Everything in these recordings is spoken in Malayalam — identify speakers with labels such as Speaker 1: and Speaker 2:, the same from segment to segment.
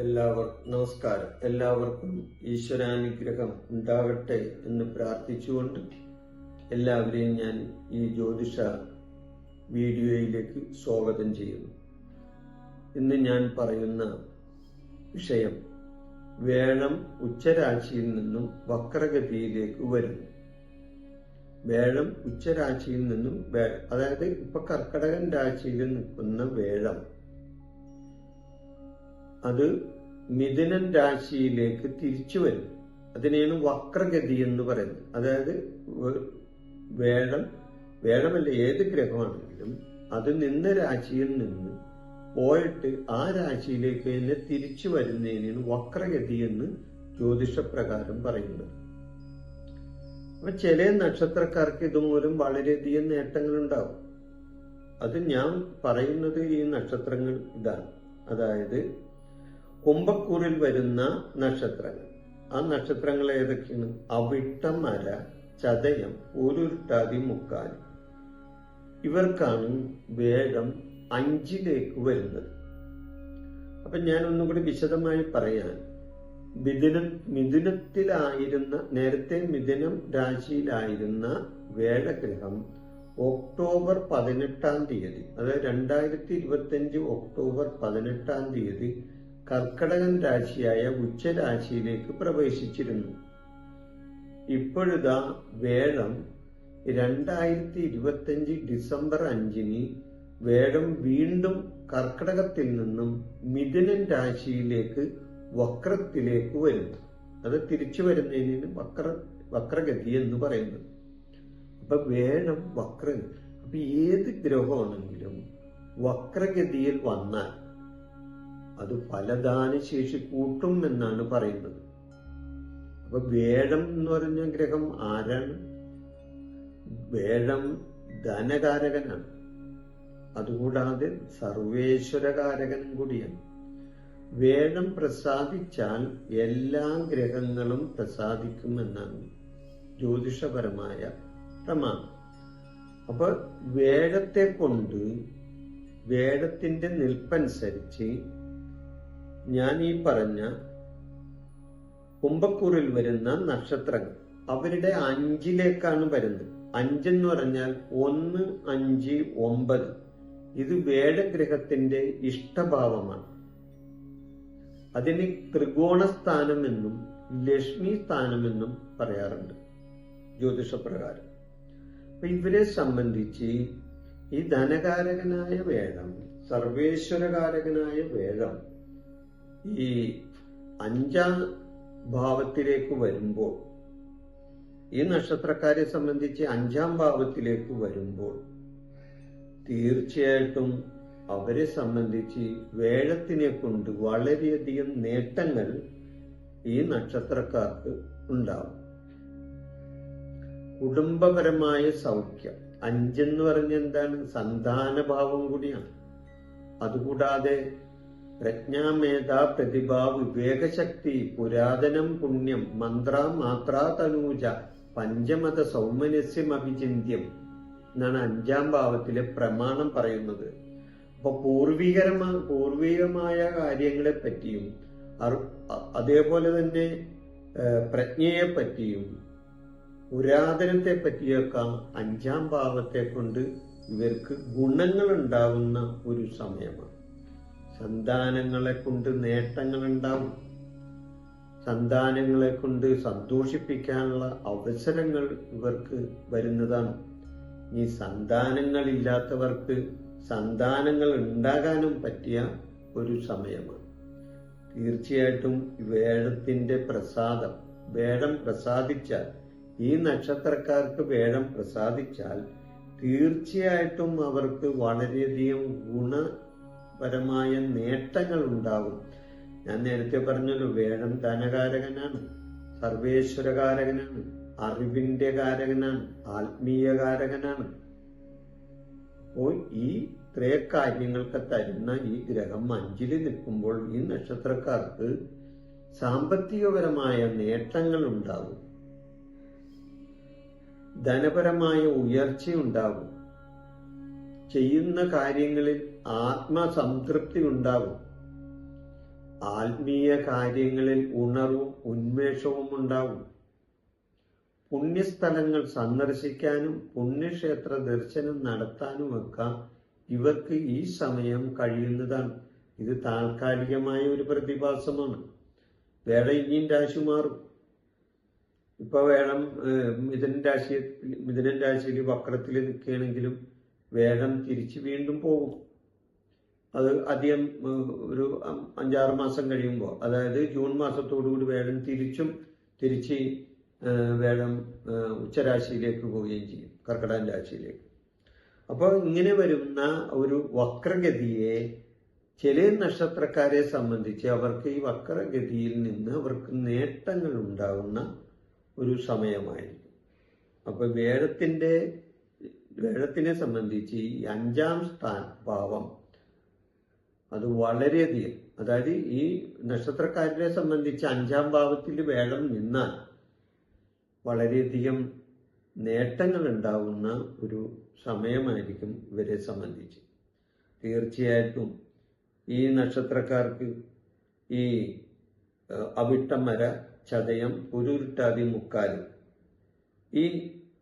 Speaker 1: എല്ലാവർക്കും നമസ്കാരം. എല്ലാവർക്കും ഈശ്വരാനുഗ്രഹം ഉണ്ടാകട്ടെ എന്ന് പ്രാർത്ഥിച്ചുകൊണ്ട് എല്ലാവരെയും ഞാൻ ഈ ജ്യോതിഷ വീഡിയോയിലേക്ക് സ്വാഗതം ചെയ്യുന്നു. ഇന്ന് ഞാൻ പറയുന്ന വിഷയം വേണം ഉച്ചരാശിയിൽ നിന്നും വക്രഗതിയിലേക്ക് വരുന്നു. വേഴം ഉച്ചരാശിയിൽ നിന്നും അതായത് ഇപ്പൊ കർക്കടകൻ രാശിയിൽ നിൽക്കുന്ന വേഴം. അത് മിഥുനൻ രാശിയിലേക്ക് തിരിച്ചു വരും. അതിനെയാണ് വക്രഗതി എന്ന് പറയുന്നത്. അതായത് വേഴം വേഴമല്ല ഏത് ഗ്രഹമാണെങ്കിലും അത് നിന്ന രാശിയിൽ നിന്ന് പോയിട്ട് ആ രാശിയിലേക്ക് തന്നെ തിരിച്ചു വരുന്നതിനാണ് വക്രഗതി എന്ന് ജ്യോതിഷപ്രകാരം പറയുന്നത്. അപ്പൊ ചില നക്ഷത്രക്കാർക്ക് ഇതുമൂലം വളരെയധികം നേട്ടങ്ങൾ ഉണ്ടാവും അത് ഞാൻ പറയുന്നത് ഈ നക്ഷത്രങ്ങൾ ഇതാണ്. അതായത് കുംഭക്കൂറിൽ വരുന്ന നക്ഷത്രങ്ങൾ. ആ നക്ഷത്രങ്ങൾ ഏതൊക്കെയാണ്? അവിട്ടമര ചതയം ഉരുട്ടാതി മുക്കാൽ. ഇവർക്കാണ് വേഗം അഞ്ചിലേക്ക് വരുന്നത്. അപ്പൊ ഞാൻ ഒന്നുകൂടി വിശദമായി പറയാൻ മിഥുന മിഥുനത്തിലായിരുന്ന നേരത്തെ മിഥുനം രാശിയിലായിരുന്ന വേഴഗ്രഹം ഒക്ടോബർ പതിനെട്ടാം തീയതി അതായത് രണ്ടായിരത്തി ഇരുപത്തി അഞ്ച് ഒക്ടോബർ പതിനെട്ടാം തീയതി കർക്കടകൻ രാശിയായ ഉച്ചരാശിയിലേക്ക് പ്രവേശിച്ചിരുന്നു. ഇപ്പോഴിതാ വേഴം രണ്ടായിരത്തി ഇരുപത്തി അഞ്ച് ഡിസംബർ അഞ്ചിന് വേഴം വീണ്ടും കർക്കടകത്തിൽ നിന്നും മിഥുനൻ രാശിയിലേക്ക് വക്രത്തിലേക്ക് വരുന്നു. അത് തിരിച്ചു വരുന്നതിന് വക്ര വക്രഗതി എന്ന് പറയുന്നത്. അപ്പൊ വേണം വക്ര അപ്പൊ ഏത് ഗ്രഹമാണെങ്കിലും വക്രഗതിയിൽ വന്നാൽ അത് ഫലദാന ശേഷി കൂട്ടും എന്നാണ് പറയുന്നത്. അപ്പൊ വേഴം എന്ന് പറഞ്ഞ ഗ്രഹം ആരാണ്? വേഴം ധനകാരകനാണ്. അതുകൂടാതെ സർവേശ്വരകാരകനും കൂടിയാണ്. വേഴം പ്രസാദിച്ചാൽ എല്ലാ ഗ്രഹങ്ങളും പ്രസാദിക്കുമെന്നാണ് ജ്യോതിഷപരമായ പ്രമാണം. അപ്പൊ വേഴത്തെ കൊണ്ട് വേഴത്തിന്റെ നിൽപ്പനുസരിച്ച് ഞാൻ ഈ പറഞ്ഞ കുംഭക്കൂറിൽ വരുന്ന നക്ഷത്രങ്ങൾ അവരുടെ അഞ്ചിലേക്കാണ് വരുന്നത്. അഞ്ചെന്ന് പറഞ്ഞാൽ ഒന്ന് അഞ്ച് ഒമ്പത്. ഇത് വേഴഗ്രഹത്തിന്റെ ഇഷ്ടഭാവമാണ്. അതിന് ത്രികോണസ്ഥാനമെന്നും ലക്ഷ്മി സ്ഥാനമെന്നും പറയാറുണ്ട് ജ്യോതിഷപ്രകാരം. അപ്പൊ ഇവരെ സംബന്ധിച്ച് ഈ ധനകാരകനായ വേഴം സർവേശ്വരകാരകനായ വേഴം ഈ അഞ്ചാം ഭാവത്തിലേക്ക് വരുമ്പോൾ ഈ നക്ഷത്രക്കാരെ സംബന്ധിച്ച് അഞ്ചാം ഭാവത്തിലേക്ക് വരുമ്പോൾ തീർച്ചയായിട്ടും അവരെ സംബന്ധിച്ച് വേഴത്തിനെ കൊണ്ട് വളരെയധികം നേട്ടങ്ങൾ ഈ നക്ഷത്രക്കാർക്ക് ഉണ്ടാവും. കുടുംബപരമായ സൗഖ്യം. അഞ്ചെന്ന് പറഞ്ഞ എന്താണ്? സന്താനഭാവം കൂടിയാണ്. അതുകൂടാതെ പ്രജ്ഞാമേധ പ്രതിഭ വിവേകശക്തി പുരാതനം പുണ്യം മന്ത്ര മാത്രാ തനൂജ പഞ്ചമത സൗമനസ്യം അഭിചിന്യം എന്നാണ് അഞ്ചാം ഭാവത്തിലെ പ്രമാണം പറയുന്നത്. അപ്പൊ പൂർവികരമായ പൂർവികമായ കാര്യങ്ങളെ പറ്റിയും അതേപോലെ തന്നെ പ്രജ്ഞയെ പറ്റിയും പുരാതനത്തെ പറ്റിയൊക്കെ അഞ്ചാം ഭാവത്തെ കൊണ്ട് ഇവർക്ക് ഗുണങ്ങൾ ഉണ്ടാവുന്ന ഒരു സമയമാണ്. സന്താനങ്ങളെ കൊണ്ട് നേട്ടങ്ങൾ ഉണ്ടാവും സന്താനങ്ങളെ കൊണ്ട് സന്തോഷിപ്പിക്കാനുള്ള അവസരങ്ങൾ ഇവർക്ക് വരുന്നതാണ്. ഈ സന്താനങ്ങളില്ലാത്തവർക്ക് സന്താനങ്ങൾ ഉണ്ടാകാനും പറ്റിയ ഒരു സമയമാണ്. തീർച്ചയായിട്ടും വേഴത്തിന്റെ പ്രസാദം വേഴം പ്രസാദിച്ചാൽ ഈ നക്ഷത്രക്കാർക്ക് വേഴം പ്രസാദിച്ചാൽ തീർച്ചയായിട്ടും അവർക്ക് വളരെയധികം ഗുണപരമായ നേട്ടങ്ങൾ ഉണ്ടാകും. ഞാൻ നേരത്തെ പറഞ്ഞല്ലോ വേഴം ധനകാരകനാണ് സർവേശ്വരകാരകനാണ് അറിവിന്റെ കാരകനാണ് ആത്മീയകാരകനാണ്. അപ്പോൾ ഈ ഇത്രേ കാര്യങ്ങൾക്ക് തരുന്ന ഈ ഗ്രഹം അഞ്ചിൽ നിൽക്കുമ്പോൾ ഈ നക്ഷത്രക്കാർക്ക് സാമ്പത്തികപരമായ നേട്ടങ്ങൾ ഉണ്ടാകും ധനപരമായ ഉയർച്ചയുണ്ടാകും ചെയ്യുന്ന കാര്യങ്ങളിൽ ആത്മസംതൃപ്തി ഉണ്ടാകും ആത്മീയ കാര്യങ്ങളിൽ ഉണർവും ഉന്മേഷവും ഉണ്ടാകും പുണ്യസ്ഥലങ്ങൾ സന്ദർശിക്കാനും പുണ്യക്ഷേത്ര ദർശനം നടത്താനുമൊക്കെ ഇവർക്ക് ഈ സമയം കഴിയുന്നതാണ്. ഇത് താൽക്കാലികമായ ഒരു പ്രതിഭാസമാണ്. വേട ഇനിയും രാശി മാറും. ഇപ്പൊ വേളം മിഥുനൻ മിഥുന രാശി മിഥുനൻ രാശിയിൽ വക്രത്തിൽ നിൽക്കുകയാണെങ്കിലും വേഗം തിരിച്ചു വീണ്ടും പോകും. അത് അധികം ഒരു അഞ്ചാറ് മാസം കഴിയുമ്പോൾ അതായത് ജൂൺ മാസത്തോടുകൂടി വേഗം തിരിച്ചും തിരിച്ച് ഏഹ്, ഉച്ചരാശിയിലേക്ക് പോവുകയും ചെയ്യും കർക്കിടകം രാശിയിലേക്ക്. അപ്പോൾ ഇങ്ങനെ വരുന്ന ഒരു വക്രഗതിയെ ചില നക്ഷത്രക്കാരെ സംബന്ധിച്ച് അവർക്ക് ഈ വക്രഗതിയിൽ നിന്ന് അവർക്ക് നേട്ടങ്ങൾ ഉണ്ടാകുന്ന ഒരു സമയമായിരിക്കും. അപ്പൊ വേഴത്തിന്റെ വേഴത്തിനെ സംബന്ധിച്ച് ഈ അഞ്ചാം സ്ഥാന ഭാവം അത് വളരെയധികം. അതായത് ഈ നക്ഷത്രക്കാരനെ സംബന്ധിച്ച് അഞ്ചാം ഭാവത്തിൽ വേഴം നിന്നാൽ വളരെയധികം നേട്ടങ്ങൾ ഉണ്ടാവുന്ന ഒരു സമയമായിരിക്കും ഇവരെ സംബന്ധിച്ച്. തീർച്ചയായിട്ടും ഈ നക്ഷത്രക്കാർക്ക് ഈ അവിട്ടമര അവിട്ടം മര ചതയം പുരുരുട്ടാതി മുക്കാലും ഈ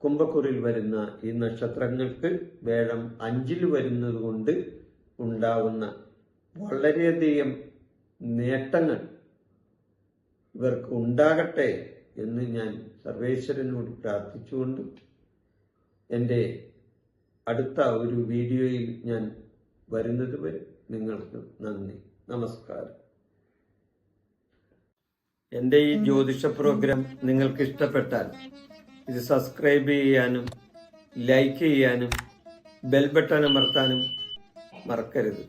Speaker 1: കുംഭക്കുറിൽ വരുന്ന ഈ നക്ഷത്രങ്ങൾക്ക് വേഴം അഞ്ചിൽ വരുന്നത് കൊണ്ട് ഉണ്ടാവുന്ന വളരെയധികം നേട്ടങ്ങൾ ഇവർക്ക് ഉണ്ടാകട്ടെ എന്ന് ഞാൻ സർവേശ്വരനോട് പ്രാർത്ഥിച്ചുകൊണ്ട് എന്റെ അടുത്ത ഒരു വീഡിയോയിൽ ഞാൻ വരുന്നത് വരെ നിങ്ങൾക്ക് നന്ദി. നമസ്കാരം. എന്റെ ഈ ജ്യോതിഷ പ്രോഗ്രാം നിങ്ങൾക്ക് ഇഷ്ടപ്പെട്ടാൽ ഇത് സബ്സ്ക്രൈബ് ചെയ്യാനും ലൈക്ക് ചെയ്യാനും ബെൽ ബട്ടൺ അമർത്താനും മറക്കരുത്.